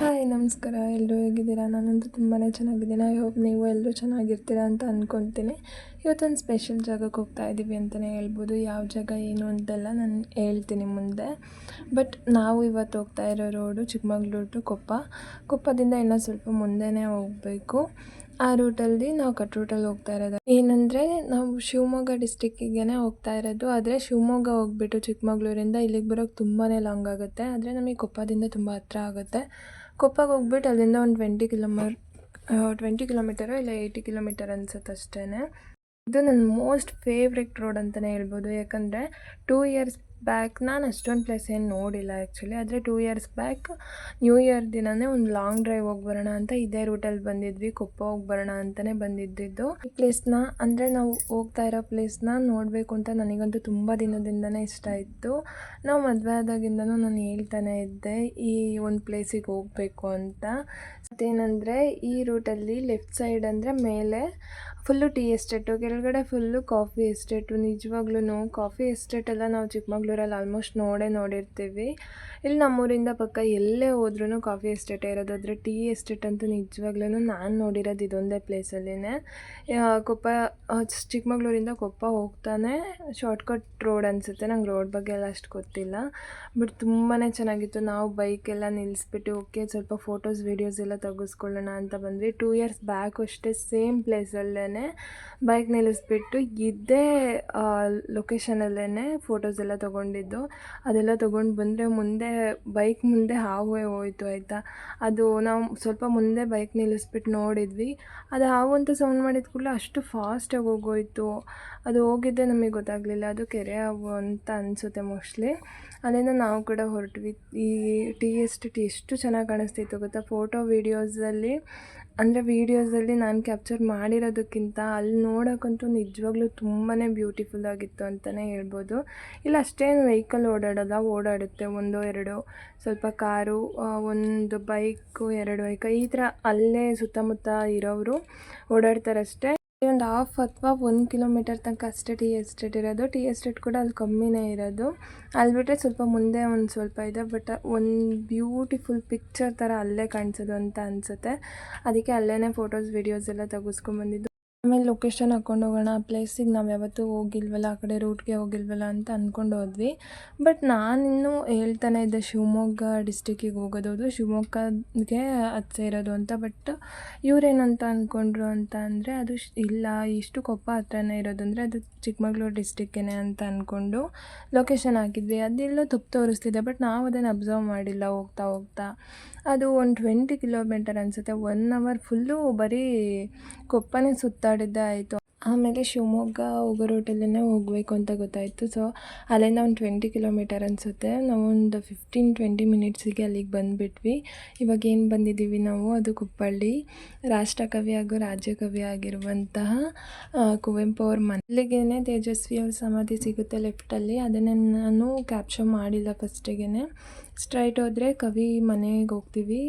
Hi ನಮಸ್ಕಾರ. ಎಲ್ಲರೂ ಹೇಗಿದ್ದೀರಾ? ನಾನಂತೂ ತುಂಬಾ ಚೆನ್ನಾಗಿದ್ದೀನಿ. ಐ ಹೋಪ್ ನೀವು ಎಲ್ಲರೂ ಚೆನ್ನಾಗಿರ್ತೀರಾ ಅಂತ ಅಂದ್ಕೊತೀನಿ ಇವತ್ತೊಂದು ಸ್ಪೆಷಲ್ ಜಾಗಕ್ಕೆ ಹೋಗ್ತಾ ಇದ್ದೀವಿ ಅಂತಲೇ ಹೇಳ್ಬೋದು. ಯಾವ ಜಾಗ, ಏನು ಅಂತೆಲ್ಲ ನಾನು ಹೇಳ್ತೀನಿ ಮುಂದೆ. ಬಟ್ ನಾವು ಇವತ್ತು ಹೋಗ್ತಾ ಇರೋ ರೋಡು ಚಿಕ್ಕಮಗ್ಳೂರು ಟು ಕೊಪ್ಪ. ಕೊಪ್ಪದಿಂದ ಇನ್ನೂ ಸ್ವಲ್ಪ ಮುಂದೆನೇ ಹೋಗಬೇಕು. ಆ ರೂಟಲ್ಲಿ ನಾವು ಕಟ್ ರೂಟಲ್ಲಿ ಹೋಗ್ತಾ ಇರೋದು. ಏನಂದರೆ, ನಾವು ಶಿವಮೊಗ್ಗ ಡಿಸ್ಟಿಕ್ಕಿಗೆ ಹೋಗ್ತಾ ಇರೋದು. ಆದರೆ ಶಿವಮೊಗ್ಗ ಹೋಗ್ಬಿಟ್ಟು ಚಿಕ್ಕಮಗ್ಳೂರಿಂದ ಇಲ್ಲಿಗೆ ಬರೋಕ್ಕೆ ತುಂಬಾ ಲಾಂಗ್ ಆಗುತ್ತೆ. ಆದರೆ ನಮಗೆ ಕೊಪ್ಪದಿಂದ ತುಂಬ ಹತ್ರ ಆಗುತ್ತೆ. ಕೊಪ್ಪಗೆ ಹೋಗ್ಬಿಟ್ಟು ಅಲ್ಲಿಂದ ಒಂದು ಟ್ವೆಂಟಿ ಕಿಲೋಮರ್ ಟ್ವೆಂಟಿ ಕಿಲೋಮೀಟರು ಇಲ್ಲ ಏಯ್ಟಿ ಕಿಲೋಮೀಟರ್ ಅನ್ಸುತ್ತೆ ಅಷ್ಟೇ ಇದು ನನ್ನ ಮೋಸ್ಟ್ ಫೇವ್ರೆಟ್ ರೋಡ್ ಅಂತಲೇ ಹೇಳ್ಬೋದು. ಯಾಕಂದರೆ ಟೂ ಇಯರ್ಸ್ ಬ್ಯಾಕ್ ನಾನು ಅಷ್ಟೊಂದು ಪ್ಲೇಸ್ ಏನು ನೋಡಿಲ್ಲ ಆ್ಯಕ್ಚುಲಿ ಆದರೆ two years back new year ದಿನವೇ ಒಂದು ಲಾಂಗ್ ಡ್ರೈವ್ ಹೋಗಿ ಬರೋಣ ಅಂತ ಇದೇ ರೂಟಲ್ಲಿ ಬಂದಿದ್ವಿ. ಕೊಪ್ಪ ಹೋಗಿ ಬರೋಣ ಅಂತಲೇ ಬಂದಿದ್ದಿದ್ದು. ಈ ಪ್ಲೇಸ್ನ ಅಂದರೆ ನಾವು ಹೋಗ್ತಾ ಇರೋ ಪ್ಲೇಸ್ನ ನೋಡಬೇಕು ಅಂತ ನನಗಂತೂ ತುಂಬ ದಿನದಿಂದನೇ ಇಷ್ಟ ಇತ್ತು ನಾವು ಮದುವೆ ಆದಾಗಿಂದನೂ ನಾನು ಹೇಳ್ತಾನೆ ಇದ್ದೆ, ಈ ಒಂದು ಪ್ಲೇಸಿಗೆ ಹೋಗಬೇಕು ಅಂತ. ಮತ್ತೇನಂದರೆ ಈ ರೂಟಲ್ಲಿ ಲೆಫ್ಟ್ ಸೈಡ್ ಅಂದರೆ ಮೇಲೆ ಫುಲ್ಲು ಟೀ ಎಸ್ಟೇಟು, ಕೆಳಗಡೆ ಫುಲ್ಲು ಕಾಫಿ ಎಸ್ಟೇಟು, ನಿಜವಾಗ್ಲೂ ಕಾಫಿ ಎಸ್ಟೇಟೆಲ್ಲ ನಾವು ಚಿಕ್ಕಮಗ್ಳೂರಲ್ಲಿ ಆಲ್ಮೋಸ್ಟ್ ನೋಡೇ ನೋಡಿರ್ತೀವಿ. ಇಲ್ಲಿ ನಮ್ಮೂರಿಂದ ಪಕ್ಕ ಎಲ್ಲೇ ಹೋದ್ರೂ ಕಾಫಿ ಎಸ್ಟೇಟೇ ಇರೋದಾದರೆ ಟೀ ಎಸ್ಟೇಟ್ ಅಂತೂ ನಿಜವಾಗ್ಲೂ ನಾನು ನೋಡಿರೋದು ಇದೊಂದೇ ಪ್ಲೇಸಲ್ಲೇ ಕೊಪ್ಪ ಚಿಕ್ಕಮಗ್ಳೂರಿಂದ ಕೊಪ್ಪ ಹೋಗ್ತಾನೆ, ಶಾರ್ಟ್ಕಟ್ ರೋಡ್ ಅನಿಸುತ್ತೆ, ನಂಗೆ ರೋಡ್ ಬಗ್ಗೆ ಎಲ್ಲ ಅಷ್ಟು ಗೊತ್ತಿಲ್ಲ. ಬಟ್ ತುಂಬಾ ಚೆನ್ನಾಗಿತ್ತು, ನಾವು ಬೈಕೆಲ್ಲ ನಿಲ್ಲಿಸ್ಬಿಟ್ಟು ಓಕೆ, ಸ್ವಲ್ಪ ಫೋಟೋಸ್, ವೀಡಿಯೋಸ್ ಎಲ್ಲ ತೆಗೆಸ್ಕೊಳ್ಳೋಣ ಅಂತ ಬಂದ್ವಿ. ಟೂ ಇಯರ್ಸ್ ಬ್ಯಾಕ್ ಅಷ್ಟೇ ಸೇಮ್ ಪ್ಲೇಸಲ್ಲೇ ಬೈಕ್ ನಿಲ್ಲಿಸ್ಬಿಟ್ಟು ಇದ್ದೇ ಲೊಕೇಶನಲ್ಲೇ ಫೋಟೋಸ್ ಎಲ್ಲ ತೊಗೊಂಡಿದ್ದು. ಅದೆಲ್ಲ ತೊಗೊಂಡು ಬಂದರೆ ಮುಂದೆ ಬೈಕ್ ಮುಂದೆ ಹಾವೇ ಹೋಯ್ತು ಆಯಿತಾ? ಅದು ನಾವು ಸ್ವಲ್ಪ ಮುಂದೆ ಬೈಕ್ ನಿಲ್ಲಿಸ್ಬಿಟ್ಟು ನೋಡಿದ್ವಿ. ಅದು ಹಾವು ಅಂತ ಸೌಂಡ್ ಮಾಡಿದ ಕೂಡಲೇ ಅಷ್ಟು ಫಾಸ್ಟಾಗಿ ಹೋಗೋಯ್ತು. ಅದು ಹೋಗಿದ್ದೆ ನಮಗೆ ಗೊತ್ತಾಗಲಿಲ್ಲ. ಅದು ಕೆರೆ ಹಾವು ಅಂತ ಅನಿಸುತ್ತೆ ಮೋಸ್ಟ್ಲಿ ಅಲ್ಲಿಂದ ನಾವು ಕೂಡ ಹೊರಟ್ವಿ. ಈ ಟೀ ಎಸ್ಟೇಟ್ ಎಷ್ಟು ಚೆನ್ನಾಗಿ ಕಾಣಿಸ್ತಿತ್ತು ಗೊತ್ತಾ? ಫೋಟೋ ವೀಡಿಯೋಸಲ್ಲಿ ಅಂದರೆ ವೀಡಿಯೋಸಲ್ಲಿ ನಾನು ಕ್ಯಾಪ್ಚರ್ ಮಾಡಿರೋದಕ್ಕಿಂತ ಅಲ್ಲಿ ನೋಡೋಕ್ಕಂತೂ ನಿಜವಾಗ್ಲೂ ತುಂಬಾ ಬ್ಯೂಟಿಫುಲ್ ಆಗಿತ್ತು ಅಂತಲೇ ಹೇಳ್ಬೋದು. ಇಲ್ಲ, ಅಷ್ಟೇನು ವೆಹಿಕಲ್ ಓಡಾಡೋಲ್ಲ, ಓಡಾಡುತ್ತೆ. ಒಂದೋ, ಎರಡು, ಸ್ವಲ್ಪ ಕಾರು ಒಂದು ಬೈಕು ಎರಡು ಬೈಕ್ ಈ ಥರ ಅಲ್ಲೇ ಸುತ್ತಮುತ್ತ ಇರೋರು ಓಡಾಡ್ತಾರಷ್ಟೇ. ಒಂದು ಹಾಫ್ ಅಥವಾ ಒಂದು ಕಿಲೋಮೀಟರ್ ತನಕ ಅಷ್ಟೇ ಟೀ ಎಸ್ಟೇಟ್ ಇರೋದು. ಟೀ ಎಸ್ಟೇಟ್ ಕೂಡ ಅಲ್ಲಿ ಕಮ್ಮಿನೇ ಇರೋದು. ಅಲ್ಲಿ ಬಿಟ್ಟರೆ ಸ್ವಲ್ಪ ಮುಂದೆ ಒಂದು ಸ್ವಲ್ಪ ಇದೆ ಬಟ್ ಒಂದು ಬ್ಯೂಟಿಫುಲ್ ಪಿಕ್ಚರ್ ಥರ ಅಲ್ಲೇ ಕಾಣಿಸೋದು ಅಂತ ಅನಿಸುತ್ತೆ. ಅದಕ್ಕೆ ಅಲ್ಲೇ ಫೋಟೋಸ್ ವೀಡಿಯೋಸ್ ಎಲ್ಲ ತೆಗೆಸ್ಕೊಂಬಂದಿದ್ದು ಆಮೇಲೆ ಲೊಕೇಶನ್ ಹಾಕ್ಕೊಂಡು ಹೋಗೋಣ ಆ ಪ್ಲೇಸಿಗೆ ನಾವು ಯಾವತ್ತೂ ಹೋಗಿಲ್ವಲ್ಲ, ಆ ಕಡೆ ರೂಟ್ಗೆ ಹೋಗಿಲ್ವಲ್ಲ ಅಂತ ಅಂದ್ಕೊಂಡು ಹೋದ್ವಿ. ಬಟ್ ನಾನಿನ್ನೂ ಹೇಳ್ತಾನೆ ಇದ್ದೆ ಶಿವಮೊಗ್ಗ ಡಿಸ್ಟಿಕ್ಕಿಗೆ ಹೋಗೋದು ಶಿವಮೊಗ್ಗಗೆ ಅದು ಸೇರೋದು ಅಂತ. ಬಟ್ ಇವ್ರೇನಂತ ಅಂದ್ಕೊಂಡ್ರು ಅಂತ ಅಂದರೆ ಅದು ಇಲ್ಲ, ಇಷ್ಟು ಕೊಪ್ಪ ಹತ್ರನೇ ಇರೋದು ಅಂದರೆ ಅದು ಚಿಕ್ಕಮಗ್ಳೂರು ಡಿಸ್ಟಿಕ್ಕೇನೆ ಅಂತ ಅಂದ್ಕೊಂಡು ಲೊಕೇಶನ್ ಹಾಕಿದ್ವಿ. ಅದೆಲ್ಲ ತಪ್ಪು ತೋರಿಸ್ತಿದೆ. ಬಟ್ ನಾವು ಅದನ್ನು ಅಬ್ಸರ್ವ್ ಮಾಡಿಲ್ಲ, ಹೋಗ್ತಾ ಹೋಗ್ತಾ. ಅದು ಒಂದು ಟ್ವೆಂಟಿ ಕಿಲೋಮೀಟರ್ ಅನಿಸುತ್ತೆ. ಒನ್ ಅವರ್ ಫುಲ್ಲು ಬರೀ ಕೊಪ್ಪನೇ ಸುತ್ತಾಡಿದ್ದೆ ಆಯಿತು. ಆಮೇಲೆ ಶಿವಮೊಗ್ಗ ಹೋಗೋ ರೂಟಲ್ಲೇ ಹೋಗಬೇಕು ಅಂತ ಗೊತ್ತಾಯಿತು. ಸೊ ಅಲ್ಲಿಂದ ಒಂದು ಟ್ವೆಂಟಿ ಕಿಲೋಮೀಟರ್ ಅನಿಸುತ್ತೆ. ನಾವೊಂದು ಫಿಫ್ಟೀನ್ ಟ್ವೆಂಟಿ ಮಿನಿಟ್ಸಿಗೆ ಅಲ್ಲಿಗೆ ಬಂದುಬಿಟ್ವಿ. ಇವಾಗ ಏನು ಬಂದಿದ್ದೀವಿ ನಾವು? ಅದು ಕುಪ್ಪಳ್ಳಿ. ರಾಷ್ಟ್ರಕವಿ ಹಾಗೂ ರಾಜ್ಯಕವಿ ಆಗಿರುವಂತಹ ಕುವೆಂಪು ಅವ್ರ ಮನೆಗೇನೆ ತೇಜಸ್ವಿ ಅವ್ರ ಸಮಾಧಿ ಸಿಗುತ್ತೆ ಲೆಫ್ಟಲ್ಲಿ ಅದನ್ನೇ ನಾನು ಕ್ಯಾಪ್ಚರ್ ಮಾಡಿಲ್ಲ ಫಸ್ಟಿಗೆ ಸ್ಟ್ರೈಟ್ ಹೋದರೆ ಕವಿ ಮನೆಗೆ ಹೋಗ್ತೀವಿ.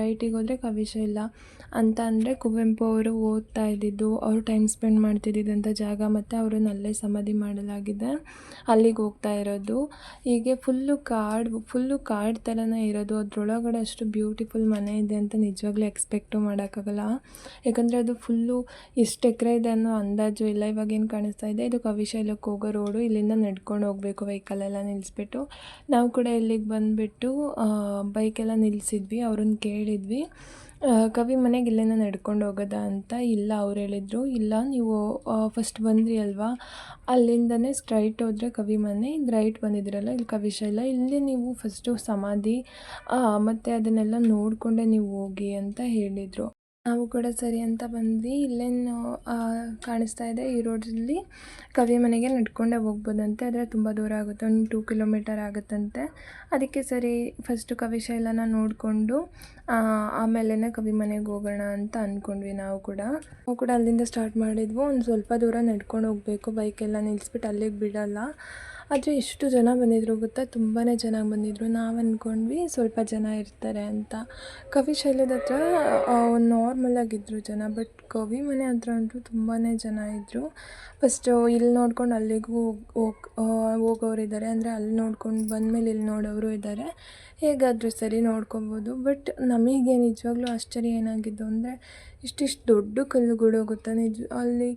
ರೈಟಿಗೆ ಹೋದರೆ ಕವಿಶೈಲ ಅಂತ ಅಂದರೆ ಕುವೆಂಪು ಅವರು ಓದ್ತಾ ಇದ್ದಿದ್ದು, ಅವರು ಟೈಮ್ ಸ್ಪೆಂಡ್ ಮಾಡ್ತಿದ್ದಿದ್ದಂಥ ಜಾಗ ಮತ್ತು ಅವ್ರನ್ನ ಅಲ್ಲೇ ಸಮಾಧಿ ಮಾಡಲಾಗಿದೆ. ಅಲ್ಲಿಗೆ ಹೋಗ್ತಾ ಇರೋದು. ಹೀಗೆ ಫುಲ್ಲು ಕಾಡು ಫುಲ್ಲು ಕಾಡು ಥರನೇ ಇರೋದು. ಅದರೊಳಗಡೆ ಅಷ್ಟು ಬ್ಯೂಟಿಫುಲ್ ಮನೆ ಇದೆ ಅಂತ ನಿಜವಾಗ್ಲೂ ಎಕ್ಸ್ಪೆಕ್ಟು ಮಾಡೋಕ್ಕಾಗಲ್ಲ. ಯಾಕಂದರೆ ಅದು ಫುಲ್ಲು ಎಷ್ಟು ಎಕರೆ ಇದೆ ಅನ್ನೋ ಅಂದಾಜು ಇಲ್ಲ. ಇವಾಗ ಏನು ಕಾಣಿಸ್ತಾ ಇದೆ, ಇದು ಕವಿಶೈಲಕ್ಕೆ ಹೋಗೋ ರೋಡು ಇಲ್ಲಿಂದ ನಡ್ಕೊಂಡು ಹೋಗಬೇಕು ವೆಹಿಕಲೆಲ್ಲ ನಿಲ್ಲಿಸ್ಬಿಟ್ಟು ನಾವು ಕೂಡ ಇಲ್ಲಿಗೆ ಬಂದುಬಿಟ್ಟು ಬೈಕೆಲ್ಲ ನಿಲ್ಲಿಸಿದ್ವಿ ಅವ್ರನ್ನ ಕೇಳಿದ್ವಿ. ಕವಿ ಮನೆಗೆ ಇಲ್ಲೇನ ನಡ್ಕೊಂಡು ಹೋಗೋದಾ ಅಂತ ಇಲ್ಲ, ಅವ್ರು ಹೇಳಿದ್ರು, ಇಲ್ಲ, ನೀವು ಫಸ್ಟ್ ಬಂದ್ರಿ ಅಲ್ವಾ? ಅಲ್ಲಿಂದನೇ ಸ್ಟ್ರೈಟ್ ಹೋದರೆ ಕವಿ ಮನೆ, ಇದು ರೈಟ್ ಬಂದಿದ್ರಲ್ಲ ಇಲ್ಲಿ ಕವಿಶೈಲ ಇಲ್ಲಿ ನೀವು ಫಸ್ಟು ಸಮಾಧಿ ಮತ್ತು ಅದನ್ನೆಲ್ಲ ನೋಡಿಕೊಂಡೆ ನೀವು ಹೋಗಿ ಅಂತ ಹೇಳಿದರು. ನಾವು ಕೂಡ ಸರಿ ಅಂತ ಬಂದ್ವಿ. ಇಲ್ಲೇನು ಕಾಣಿಸ್ತಾ ಇದೆ ಈ ರೋಡಲ್ಲಿ. ಕವಿ ಮನೆಗೆ ನಡ್ಕೊಂಡೇ ಹೋಗ್ಬೋದಂತೆ. ಆದರೆ ತುಂಬ ದೂರ ಆಗುತ್ತೆ. ಒಂದು ಟೂ ಕಿಲೋಮೀಟರ್ ಆಗುತ್ತಂತೆ. ಅದಕ್ಕೆ ಸರಿ ಫಸ್ಟು ಕವಿಶೈಲನ ನೋಡಿಕೊಂಡು ಆಮೇಲೆ ಕವಿ ಮನೆಗೆ ಹೋಗೋಣ ಅಂತ ಅಂದ್ಕೊಂಡ್ವಿ ನಾವು ಕೂಡ. ನಾವು ಕೂಡ ಅಲ್ಲಿಂದ ಸ್ಟಾರ್ಟ್ ಮಾಡಿದ್ವು. ಒಂದು ಸ್ವಲ್ಪ ದೂರ ನಡ್ಕೊಂಡು ಹೋಗಬೇಕು. ಬೈಕೆಲ್ಲ ನಿಲ್ಲಿಸ್ಬಿಟ್ಟು ಅಲ್ಲಿಗೆ ಬಿಡೋಲ್ಲ. ಆದರೆ ಎಷ್ಟು ಜನ ಬಂದಿದ್ರು ಗೊತ್ತಾ? ತುಂಬಾ ಜನ ಬಂದಿದ್ದರು ನಾವು ಅಂದ್ಕೊಂಡ್ವಿ ಸ್ವಲ್ಪ ಜನ ಇರ್ತಾರೆ ಅಂತ. ಕವಿ ಶೈಲದ ಹತ್ರ ನಾರ್ಮಲಾಗಿದ್ದರು ಜನ ಬಟ್ ಕವಿ ಮನೆ ಹತ್ರ ಅಂತೂ ತುಂಬಾ ಜನ ಇದ್ದರು ಫಸ್ಟು ಇಲ್ಲಿ ನೋಡ್ಕೊಂಡು ಅಲ್ಲಿಗೂ ಹೋಗಿ ಹೋಗೋರು ಇದ್ದಾರೆ ಅಂದರೆ ಅಲ್ಲಿ ನೋಡ್ಕೊಂಡು ಬಂದಮೇಲೆ ಇಲ್ಲಿ ನೋಡೋರು ಇದ್ದಾರೆ ಹೇಗಾದರೂ ಸರಿ ನೋಡ್ಕೊಬೋದು. ಬಟ್ ನಮಗೆ ನಿಜವಾಗ್ಲೂ ಆಶ್ಚರ್ಯ ಏನಾಗಿದ್ದು ಅಂದರೆ ಇಷ್ಟಿಷ್ಟು ದೊಡ್ಡ ಕಲ್ಲುಗಳು ಗೊತ್ತಾ? ನಿಜ, ಅಲ್ಲಿ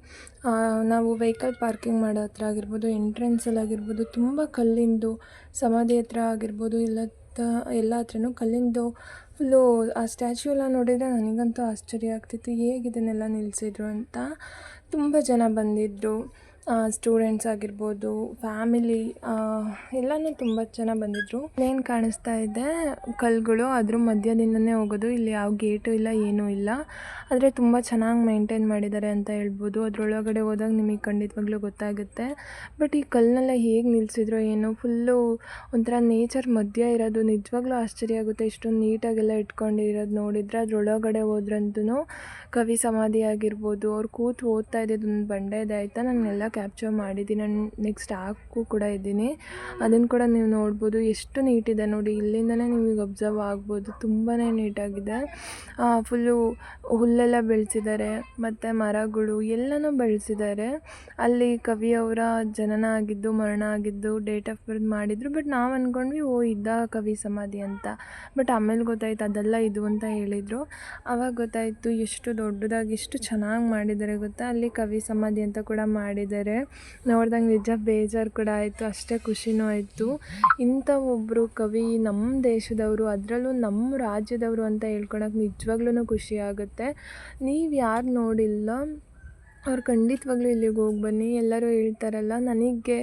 ನಾವು ವೆಹಿಕಲ್ ಪಾರ್ಕಿಂಗ್ ಮಾಡೋ ಹತ್ರ ಆಗಿರ್ಬೋದು ಎಂಟ್ರೆನ್ಸಲ್ಲಿ ಆಗಿರ್ಬೋದು, ತುಂಬ ಕಲ್ಲಿಂದು ಸಮಾಧಿ ಹತ್ರ ಆಗಿರ್ಬೋದು ಇಲ್ಲ ಎಲ್ಲ ಹತ್ರನೂ ಕಲ್ಲಿಂದು ಫುಲ್ಲು ಆ ಸ್ಟ್ಯಾಚ್ಯೂ ಎಲ್ಲ ನೋಡಿದರೆ ನನಗಂತೂ ಆಶ್ಚರ್ಯ ಆಗ್ತಿತ್ತು. ಹೇಗಿದನ್ನೆಲ್ಲ ನಿಲ್ಲಿಸಿದ್ರು ಅಂತ ತುಂಬ ಜನ ಬಂದಿದ್ದರು ಸ್ಟೂಡೆಂಟ್ಸ್ ಆಗಿರ್ಬೋದು ಫ್ಯಾಮಿಲಿ ಎಲ್ಲನೂ ತುಂಬ ಜನ ಬಂದಿದ್ರು. ಏನು ಕಾಣಿಸ್ತಾ ಇದೆ ಕಲ್ಲುಗಳು ಅದ್ರ ಮಧ್ಯದಿಂದನೇ ಹೋಗೋದು, ಇಲ್ಲಿ ಯಾವ ಗೇಟು ಇಲ್ಲ, ಏನೂ ಇಲ್ಲ. ಆದರೆ ತುಂಬ ಚೆನ್ನಾಗಿ ಮೇಂಟೈನ್ ಮಾಡಿದ್ದಾರೆ ಅಂತ ಹೇಳ್ಬೋದು. ಅದರೊಳಗಡೆ ಹೋದಾಗ ನಿಮಗೆ ಖಂಡಿತವಾಗ್ಲೂ ಗೊತ್ತಾಗುತ್ತೆ. ಬಟ್ ಈ ಕಲ್ಲನ್ನೆಲ್ಲ ಹೇಗೆ ನಿಲ್ಲಿಸಿದ್ರು ಏನೋ ಫುಲ್ಲು ಒಂಥರ ನೇಚರ್ ಮಧ್ಯ ಇರೋದು, ನಿಜವಾಗ್ಲೂ ಆಶ್ಚರ್ಯ ಆಗುತ್ತೆ. ಇಷ್ಟೊಂದು ನೀಟಾಗೆಲ್ಲ ಇಟ್ಕೊಂಡಿರೋದು ನೋಡಿದರೆ, ಅದರೊಳಗಡೆ ಹೋದ್ರಂತೂ ಕವಿ ಸಮಾಧಿ ಆಗಿರ್ಬೋದು, ಅವ್ರು ಕೂತು ಓದ್ತಾ ಇದ್ದಿದ್ದು ಬಂಡೆ ಇದೆ, ಆಯಿತಾ? ನಾನೆಲ್ಲ ಕ್ಯಾಪ್ಚರ್ ಮಾಡಿದ್ದೀನಿ. ನಾನು ನೆಕ್ಸ್ಟ್ ಹಾಕು ಕೂಡ ಇದ್ದೀನಿ. ಅದನ್ನು ಕೂಡ ನೀವು ನೋಡ್ಬೋದು. ಎಷ್ಟು ನೀಟಿದೆ ನೋಡಿ. ಇಲ್ಲಿಂದನೇ ನಿಮಗೆ ಅಬ್ಸರ್ವ್ ಆಗ್ಬೋದು. ತುಂಬಾ ನೀಟಾಗಿದೆ ಫುಲ್ಲು ಹುಲ್ಲೆಲ್ಲ ಬೆಳೆಸಿದ್ದಾರೆ. ಮತ್ತು ಮರಗಳು ಎಲ್ಲನೂ ಬೆಳೆಸಿದ್ದಾರೆ. ಅಲ್ಲಿ ಕವಿಯವರ ಜನನ ಆಗಿದ್ದು, ಮರಣ ಆಗಿದ್ದು ಡೇಟ್ ಆಫ್ ಬರ್ತ್ ಮಾಡಿದರು. ಬಟ್ ನಾವು ಅಂದ್ಕೊಂಡ್ವಿ ಓ, ಇದ್ದ ಕವಿ ಸಮಾಧಿ ಅಂತ. ಬಟ್ ಆಮೇಲೆ ಗೊತ್ತಾಯ್ತು, ಅದೆಲ್ಲ ಇದು ಅಂತ ಹೇಳಿದರು. ಆವಾಗ ಗೊತ್ತಾಯಿತು, ಎಷ್ಟು ದೊಡ್ಡದಾಗಿ, ಎಷ್ಟು ಚೆನ್ನಾಗಿ ಮಾಡಿದ್ದಾರೆ ಗೊತ್ತಾ? ಅಲ್ಲಿ ಕವಿ ಸಮಾಧಿ ಅಂತ ಕೂಡ ಮಾಡಿದ್ದಾರೆ. ನೋಡ್ದಾಗ ನಿಜ ಬೇಜಾರು ಕೂಡ ಆಯಿತು, ಅಷ್ಟೇ ಖುಷಿನೂ ಆಯಿತು. ಇಂಥ ಒಬ್ಬರು ಕವಿ ನಮ್ಮ ದೇಶದವರು, ಅದರಲ್ಲೂ ನಮ್ಮ ರಾಜ್ಯದವರು ಅಂತ ಹೇಳ್ಕೊಳಕ್ಕೆ ನಿಜವಾಗ್ಲೂ ಖುಷಿ ಆಗುತ್ತೆ. ನೀವು ಯಾರು ನೋಡಿಲ್ಲ ಅವ್ರು ಖಂಡಿತವಾಗ್ಲೂ ಇಲ್ಲಿಗೆ ಹೋಗಿ ಬನ್ನಿ, ಎಲ್ಲರೂ ಹೇಳ್ತಾರಲ್ಲ, ನನಗೆ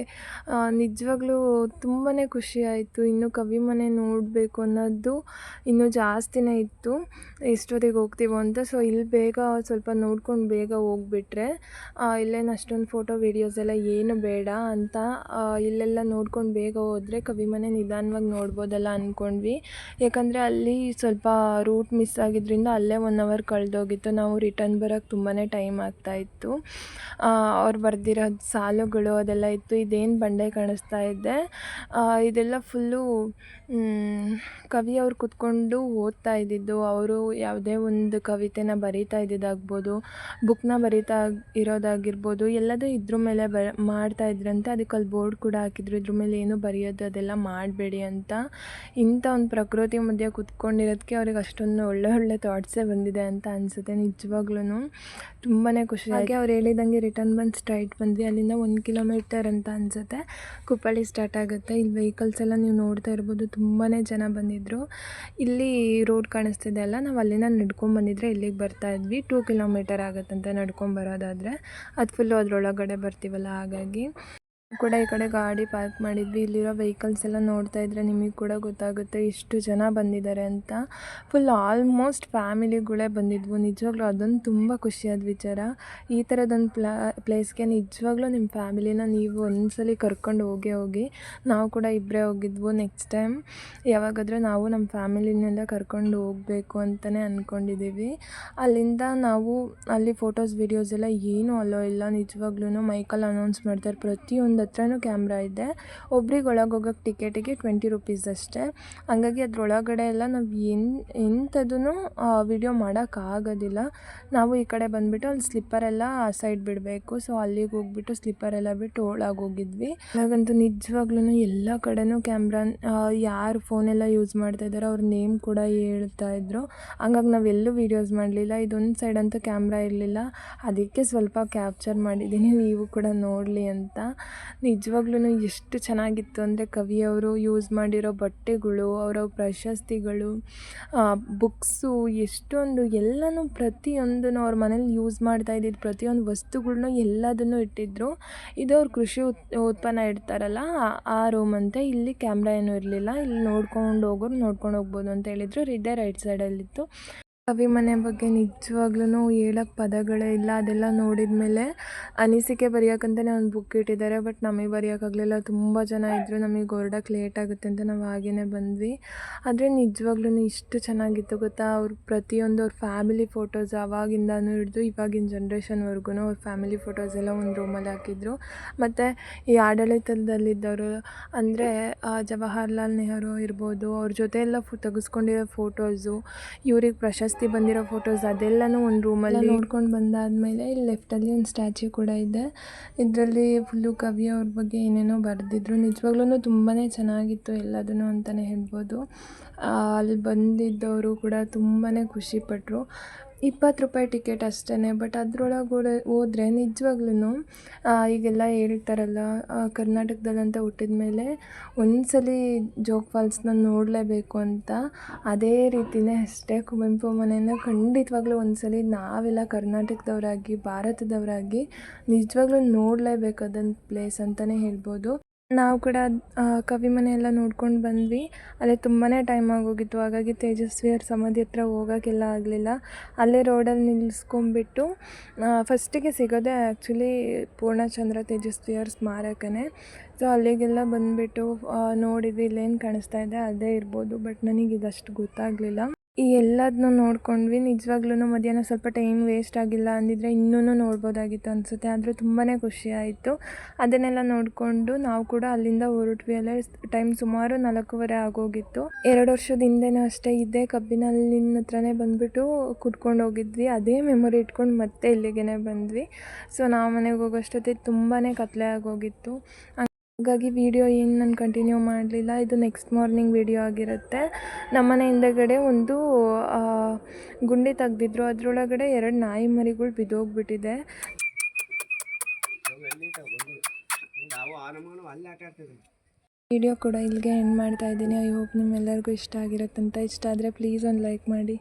ನಿಜವಾಗ್ಲೂ ತುಂಬಾ ಖುಷಿ ಆಯಿತು, ಇನ್ನೂ ಕವಿ ಮನೆ ನೋಡಬೇಕು ಅನ್ನೋದು ಇನ್ನೂ ಜಾಸ್ತಿನೇ ಇತ್ತು, ಎಷ್ಟೊತ್ತಿಗೆ ಹೋಗ್ತೀವೋ ಅಂತ ಸೊ ಇಲ್ಲಿ ಬೇಗ ಸ್ವಲ್ಪ ನೋಡ್ಕೊಂಡು ಬೇಗ ಹೋಗ್ಬಿಟ್ರೆ ಇಲ್ಲೇನು ಅಷ್ಟೊಂದು ಫೋಟೋ ವೀಡಿಯೋಸ್ ಎಲ್ಲ ಏನು ಬೇಡ ಅಂತ ಇಲ್ಲೆಲ್ಲ ನೋಡ್ಕೊಂಡು ಬೇಗ ಹೋದರೆ ಕವಿ ಮನೆ ನಿಧಾನವಾಗಿ ನೋಡ್ಬೋದಲ್ಲ ಅಂದ್ಕೊಂಡ್ವಿ ಯಾಕಂದರೆ ಅಲ್ಲಿ ಸ್ವಲ್ಪ ರೂಟ್ ಮಿಸ್ ಆಗಿದ್ದರಿಂದ ಅಲ್ಲೇ ಒನ್ ಅವರ್ ಕಳೆದೋಗಿತ್ತು, ನಾವು ರಿಟರ್ನ್ ಬರೋಕ್ಕೆ ತುಂಬಾ ಟೈಮ್ ಆಗ್ತಾಯಿತ್ತು ಅವ್ರು ಬರ್ದಿರೋ ಸಾಲುಗಳು ಅದೆಲ್ಲ ಇತ್ತು. ಇದೇನು ಬಂಡೆ ಕಾಣಿಸ್ತಾ ಇದೆ. ಇದೆಲ್ಲ ಫುಲ್ಲು ಕವಿ ಅವ್ರು ಕೂತ್ಕೊಂಡು ಓದ್ತಾ ಇದ್ದಿದ್ದು. ಅವರು ಯಾವುದೇ ಒಂದು ಕವಿತೆನ ಬರೀತಾ ಇದ್ದಿದ್ದಾಗ್ಬೋದು ಬುಕ್ನ ಬರೀತಾ ಇರೋದಾಗಿರ್ಬೋದು ಎಲ್ಲದೂ ಇದ್ರ ಮೇಲೆ ಬ ಮಾಡ್ತಾ ಇದ್ರಂತೆ ಅದಕ್ಕೆ ಅಲ್ಲಿ ಬೋರ್ಡ್ ಕೂಡ ಹಾಕಿದ್ರು. ಇದ್ರ ಮೇಲೆ ಏನು ಬರೆಯೋದು ಅದೆಲ್ಲ ಮಾಡಬೇಡಿ ಅಂತ. ಇಂಥ ಒಂದು ಪ್ರಕೃತಿ ಮಧ್ಯೆ ಕೂತ್ಕೊಂಡಿರೋದಕ್ಕೆ ಅವ್ರಿಗೆ ಅಷ್ಟೊಂದು ಒಳ್ಳೆ ಒಳ್ಳೆ ಥಾಟ್ಸೇ ಬಂದಿದೆ ಅಂತ ಅನಿಸುತ್ತೆ ನಿಜವಾಗ್ಲೂ ತುಂಬಾ ಖುಷಿ ಹಾಗೆ ಅವ್ರು ಹೇಳಿದಂಗೆ ರಿಟರ್ನ್ ಬಂದು ಸ್ಟ್ರೈಟ್ ಬಂದ್ವಿ. ಅಲ್ಲಿಂದ ಒಂದು ಕಿಲೋಮೀಟರ್ ಅಂತ ಅನಿಸುತ್ತೆ. ಕುಪ್ಪಳ್ಳಿ ಸ್ಟಾರ್ಟ್ ಆಗುತ್ತೆ. ಇಲ್ಲಿ ವೆಹಿಕಲ್ಸ್ ಎಲ್ಲ ನೀವು ನೋಡ್ತಾ ಇರ್ಬೋದು. ತುಂಬಾ ಜನ ಬಂದಿದ್ದರು ಇಲ್ಲಿ ರೋಡ್ ಕಾಣಿಸ್ತಿದೆ ಅಲ್ಲ? ನಾವು ಅಲ್ಲಿಂದ ನಡ್ಕೊಂಡು ಬಂದಿದ್ರೆ ಇಲ್ಲಿಗೆ ಬರ್ತಾ ಇದ್ವಿ. ಟೂ ಕಿಲೋಮೀಟರ್ ಆಗುತ್ತಂತೆ ನಡ್ಕೊಂಡು ಬರೋದಾದರೆ. ಅದು ಫುಲ್ಲು ಅದರೊಳಗಡೆ ಬರ್ತೀವಲ್ಲ ಹಾಗಾಗಿ. ಕೂಡ ಈ ಕಡೆ ಗಾಡಿ ಪಾರ್ಕ್ ಮಾಡಿದ್ವಿ. ಇಲ್ಲಿರೋ ವೆಹಿಕಲ್ಸ್ ಎಲ್ಲ ನೋಡ್ತಾ ಇದ್ರೆ ನಿಮಗೆ ಕೂಡ ಗೊತ್ತಾಗುತ್ತೆ ಇಷ್ಟು ಜನ ಬಂದಿದ್ದಾರೆ ಅಂತ. ಫುಲ್ ಆಲ್ಮೋಸ್ಟ್ ಫ್ಯಾಮಿಲಿಗಳೇ ಬಂದಿದ್ವು. ನಿಜವಾಗ್ಲೂ ಅದೊಂದು ತುಂಬ ಖುಷಿಯಾದ ವಿಚಾರ. ಈ ಥರದೊಂದು ಪ್ಲಾ, ಪ್ಲೇಸ್ಗೆ ನಿಜವಾಗ್ಲೂ ನಿಮ್ಮ ಫ್ಯಾಮಿಲಿನ ನೀವು ಒಂದ್ಸಲಿ ಕರ್ಕೊಂಡು ಹೋಗೇ ಹೋಗಿ, ನಾವು ಕೂಡ ಇಬ್ಬರೇ ಹೋಗಿದ್ವು. ನೆಕ್ಸ್ಟ್ ಟೈಮ್ ಯಾವಾಗಾದರೂ ನಾವು ನಮ್ಮ ಫ್ಯಾಮಿಲಿನೆಲ್ಲ ಕರ್ಕೊಂಡು ಹೋಗಬೇಕು ಅಂತಲೇ ಅಂದ್ಕೊಂಡಿದ್ದೀವಿ ಅಲ್ಲಿಂದ ನಾವು, ಅಲ್ಲಿ ಫೋಟೋಸ್, ವೀಡಿಯೋಸ್ ಎಲ್ಲ ಏನೂ ಅಲ್ಲೋ ಇಲ್ಲ. ನಿಜವಾಗ್ಲೂ ಮೈಕಲ್ಲಿ ಅನೌನ್ಸ್ ಮಾಡ್ತಾರೆ ಪ್ರತಿಯೊಂದು ಹತ್ರನೂ ಕ್ಯಾಮ್ರಾ ಇದೆ. ಒಬ್ರಿಗೆ ಒಳಗೆ ಹೋಗೋಕ್ಕೆ ಟಿಕೆಟಿಗೆ ಟ್ವೆಂಟಿ ರುಪೀಸ್ ಅಷ್ಟೇ. ಹಂಗಾಗಿ ಅದರೊಳಗಡೆ ಎಲ್ಲ ನಾವು ಏನು ಎಂಥದೂ ವಿಡಿಯೋ ಮಾಡೋಕ್ಕಾಗೋದಿಲ್ಲ ನಾವು ಈ ಕಡೆ ಬಂದುಬಿಟ್ಟು ಅಲ್ಲಿ ಸ್ಲಿಪ್ಪರೆಲ್ಲ ಆ ಸೈಡ್ ಬಿಡಬೇಕು. ಸೊ ಅಲ್ಲಿಗೆ ಹೋಗ್ಬಿಟ್ಟು ಸ್ಲಿಪ್ಪರೆಲ್ಲ ಬಿಟ್ಟು ಒಳಗೆ ಹೋಗಿದ್ವಿ. ಹಾಗಂತೂ ನಿಜವಾಗ್ಲೂ ಎಲ್ಲ ಕಡೆನೂ ಕ್ಯಾಮ್ರಾ ಯಾರು ಫೋನೆಲ್ಲ ಯೂಸ್ ಮಾಡ್ತಾ ಇದ್ದಾರೋ ಅವ್ರ ನೇಮ್ ಕೂಡ ಹೇಳ್ತಾ ಇದ್ರು. ಹಂಗಾಗಿ ನಾವೆಲ್ಲೂ ವೀಡಿಯೋಸ್ ಮಾಡಲಿಲ್ಲ. ಇದೊಂದು ಸೈಡ್ ಅಂತೂ ಕ್ಯಾಮ್ರಾ ಇರಲಿಲ್ಲ. ಅದಕ್ಕೆ ಸ್ವಲ್ಪ ಕ್ಯಾಪ್ಚರ್ ಮಾಡಿದ್ದೀನಿ ನೀವು ಕೂಡ ನೋಡಲಿ ಅಂತ. ನಿಜವಾಗ್ಲೂ ಎಷ್ಟು ಚೆನ್ನಾಗಿತ್ತು ಅಂದರೆ ಕವಿಯವರು ಯೂಸ್ ಮಾಡಿರೋ ಬಟ್ಟೆಗಳು, ಅವರ ಪ್ರಶಸ್ತಿಗಳು ಬುಕ್ಸು, ಎಷ್ಟೊಂದು ಎಲ್ಲನೂ ಪ್ರತಿಯೊಂದನ್ನು ಅವ್ರ ಮನೇಲಿ ಯೂಸ್ ಮಾಡ್ತಾ ಇದ್ದಿದ್ದು, ಪ್ರತಿಯೊಂದು ವಸ್ತುಗಳ್ನೂ ಎಲ್ಲದನ್ನು ಇಟ್ಟಿದ್ದರು ಇದು ಅವ್ರು ಕೃಷಿ ಉತ್, ಉತ್ಪನ್ನ ಇಡ್ತಾರಲ್ಲ, ಆ ರೂಮ್ ಅಂತೆ. ಇಲ್ಲಿ ಕ್ಯಾಮ್ರಾ ಏನೂ ಇರಲಿಲ್ಲ. ಇಲ್ಲಿ ನೋಡ್ಕೊಂಡು ಹೋಗೋರು ನೋಡ್ಕೊಂಡು ಹೋಗ್ಬೋದು ಅಂತ ಹೇಳಿದರು. ಇದೇ ರೈಟ್ ಸೈಡಲ್ಲಿತ್ತು ಕವಿ ಮನೆ ಬಗ್ಗೆ ನಿಜವಾಗ್ಲೂ ಹೇಳಕ್ಕೆ ಪದಗಳೇ ಇಲ್ಲ, ಅದೆಲ್ಲ ನೋಡಿದ ಮೇಲೆ ಅನಿಸಿಕೆ ಬರೆಯೋಕ್ಕಂತಲೇ ಒಂದು ಬುಕ್ ಇಟ್ಟಿದ್ದಾರೆ. ಬಟ್ ನಮಗೆ ಬರೆಯೋಕ್ಕಾಗಲಿಲ್ಲ ತುಂಬ ಜನ ಇದ್ದರು ನಮಗೆ ಹೊರಡಕ್ಕೆ ಲೇಟ್ ಆಗುತ್ತೆ ಅಂತ ನಾವು ಹಾಗೇ ಬಂದ್ವಿ. ಆದರೆ ನಿಜವಾಗ್ಲೂ ಇಷ್ಟು ಚೆನ್ನಾಗಿತ್ತು ಗೊತ್ತಾ? ಅವ್ರ ಪ್ರತಿಯೊಂದು ಅವ್ರ ಫ್ಯಾಮಿಲಿ ಫೋಟೋಸ್ ಆವಾಗಿಂದನೂ ಹಿಡಿದು ಇವಾಗಿನ ಜನ್ರೇಷನ್ವರೆಗೂ ಅವ್ರ ಫ್ಯಾಮಿಲಿ ಫೋಟೋಸ್ ಎಲ್ಲ ಒಂದು ರೂಮಲ್ಲಿ ಹಾಕಿದ್ರು. ಮತ್ತು ಈ ಆಡಳಿತದಲ್ಲಿದ್ದವರು ಅಂದರೆ ಜವಾಹರ್ಲಾಲ್ ನೆಹರು ಇರ್ಬೋದು, ಅವ್ರ ಜೊತೆ ಎಲ್ಲ ಫು, ತೆಗೆಸ್ಕೊಂಡಿರೋ ಫೋಟೋಸು ಇವ್ರಿಗೆ ಪ್ರಶಸ್ತಿ ಜಾಸ್ತಿ ಬಂದಿರೋ ಫೋಟೋಸ್ ಅದೆಲ್ಲನೂ ಒಂದು ರೂಮಲ್ಲಿ ನೋಡ್ಕೊಂಡು ಬಂದಾದಮೇಲೆ ಇಲ್ಲಿ ಲೆಫ್ಟಲ್ಲಿ ಒಂದು ಸ್ಟ್ಯಾಚ್ಯೂ ಕೂಡ ಇದೆ. ಇದರಲ್ಲಿ ಫುಲ್ಲು ಕವಿ ಅವ್ರ ಬಗ್ಗೆ ಏನೇನೋ ಬರೆದಿದ್ರು. ನಿಜವಾಗ್ಲೂ ತುಂಬಾ ಚೆನ್ನಾಗಿತ್ತು ಎಲ್ಲದನ್ನು ಅಂತಲೇ ಹೇಳ್ಬೋದು. ಆ, ಅಲ್ಲಿ ಬಂದಿದ್ದವರು ಕೂಡ ತುಂಬಾ ಖುಷಿಪಟ್ಟರು ಇಪ್ಪತ್ತು ರೂಪಾಯಿ ಟಿಕೆಟ್ ಅಷ್ಟೇ ಬಟ್ ಅದರೊಳಗೆ ಹೋದ್ರೆ ನಿಜವಾಗ್ಲೂ ಈಗೆಲ್ಲ ಹೇಳ್ತಾರಲ್ಲ ಕರ್ನಾಟಕದಲ್ಲಂತ ಹುಟ್ಟಿದ ಮೇಲೆ ಒಂದ್ಸಲ ಜೋಗ್ ಫಾಲ್ಸ್ನ ನೋಡಲೇಬೇಕು ಅಂತ, ಅದೇ ರೀತಿಯೇ ಅಷ್ಟೇ ಕುವೆಂಪು ಮನೆಯನ್ನು ಖಂಡಿತವಾಗ್ಲೂ ಒಂದ್ಸಲಿ ನಾವೆಲ್ಲ ಕರ್ನಾಟಕದವರಾಗಿ, ಭಾರತದವರಾಗಿ ನಿಜವಾಗ್ಲೂ ನೋಡಲೇಬೇಕಾದಂಥ ಪ್ಲೇಸ್ ಅಂತಲೇ ಹೇಳ್ಬೋದು. ನಾವು ಕೂಡ ಆ, ಕವಿ ಮನೆ ಎಲ್ಲ ನೋಡ್ಕೊಂಡು ಬಂದ್ವಿ. ಅಲ್ಲೇ ತುಂಬಾ ಟೈಮ್ ಆಗೋಗಿತ್ತು. ಹಾಗಾಗಿ ತೇಜಸ್ವಿ ಅವ್ರ ಸಮಾಧಿ ಹತ್ರ ಹೋಗೋಕ್ಕೆಲ್ಲ ಆಗಲಿಲ್ಲ. ಅಲ್ಲೇ ರೋಡಲ್ಲಿ ನಿಲ್ಲಿಸ್ಕೊಂಬಿಟ್ಟು ಫಸ್ಟಿಗೆ ಸಿಗೋದೇ ಆ್ಯಕ್ಚುಲಿ ಪೂರ್ಣಚಂದ್ರ ತೇಜಸ್ವಿ ಅವ್ರ ಸ್ಮಾರಕನೇ. ಸೊ ಅಲ್ಲಿಗೆಲ್ಲ ಬಂದುಬಿಟ್ಟು ನೋಡಿದ್ವಿ. ಇಲ್ಲೇನು ಕಾಣಿಸ್ತಾ ಇದೆ? ಅದೇ ಇರ್ಬೋದು. ಬಟ್ ನನಗೆ ಇದಷ್ಟು ಗೊತ್ತಾಗಲಿಲ್ಲ. ಈ ಎಲ್ಲದನ್ನೂ ನೋಡ್ಕೊಂಡ್ವಿ. ನಿಜವಾಗ್ಲೂ ಮಧ್ಯಾಹ್ನ ಸ್ವಲ್ಪ ಟೈಮ್ ವೇಸ್ಟ್ ಆಗಿಲ್ಲ ಅಂದಿದ್ರೆ ಇನ್ನೂ ನೋಡ್ಬೋದಾಗಿತ್ತು ಅನಿಸುತ್ತೆ. ಆದರೂ ತುಂಬಾ ಖುಷಿ ಆಯಿತು. ಅದನ್ನೆಲ್ಲ ನೋಡಿಕೊಂಡು ನಾವು ಕೂಡ ಅಲ್ಲಿಂದ ಹೊರಟ್ವಿ. ಅಲ್ಲೇ ಟೈಮ್ ಸುಮಾರು ನಾಲ್ಕೂವರೆ ಆಗೋಗಿತ್ತು. ಎರಡು ವರ್ಷದ ಹಿಂದೆನೂ ಅಷ್ಟೇ ಇದೇ ಕಬ್ಬಿನಲ್ಲಿನ ಹತ್ರನೇ ಬಂದುಬಿಟ್ಟು ಕುಟ್ಕೊಂಡು ಹೋಗಿದ್ವಿ. ಅದೇ ಮೆಮೊರಿ ಇಟ್ಕೊಂಡು ಮತ್ತೆ ಇಲ್ಲಿಗೆ ಬಂದ್ವಿ. ಸೊ, ನಾವು ಮನೆಗೆ ಹೋಗೋಷ್ಟೊತ್ತಿಗೆ ತುಂಬಾ ಕತ್ಲೆ ಆಗೋಗಿತ್ತು. ಹಾಗಾಗಿ ವೀಡಿಯೋ ಏನು ನಾನು ಕಂಟಿನ್ಯೂ ಮಾಡಲಿಲ್ಲ. ಇದು ನೆಕ್ಸ್ಟ್ ಮಾರ್ನಿಂಗ್ ವೀಡಿಯೋ ಆಗಿರುತ್ತೆ. ನಮ್ಮನೆ ಹಿಂದೆಗಡೆ ಒಂದು ಗುಂಡಿ ತೆಗ್ದಿದ್ರು. ಅದರೊಳಗಡೆ ಎರಡು ನಾಯಿ ಮರಿಗಳು ಬಿದ್ದೋಗ್ಬಿಟ್ಟಿದೆ. ವಿಡಿಯೋ ಕೂಡ ಇಲ್ಲಿಗೆ ಎಂಡ್ ಮಾಡ್ತಾ ಇದ್ದೀನಿ. ಐ ಹೋಪ್ ನಿಮ್ಮೆಲ್ಲರಿಗೂ ಇಷ್ಟ ಆಗಿರುತ್ತಂತ. ಇಷ್ಟ ಆದರೆ ಪ್ಲೀಸ್ ಒಂದು ಲೈಕ್ ಮಾಡಿ.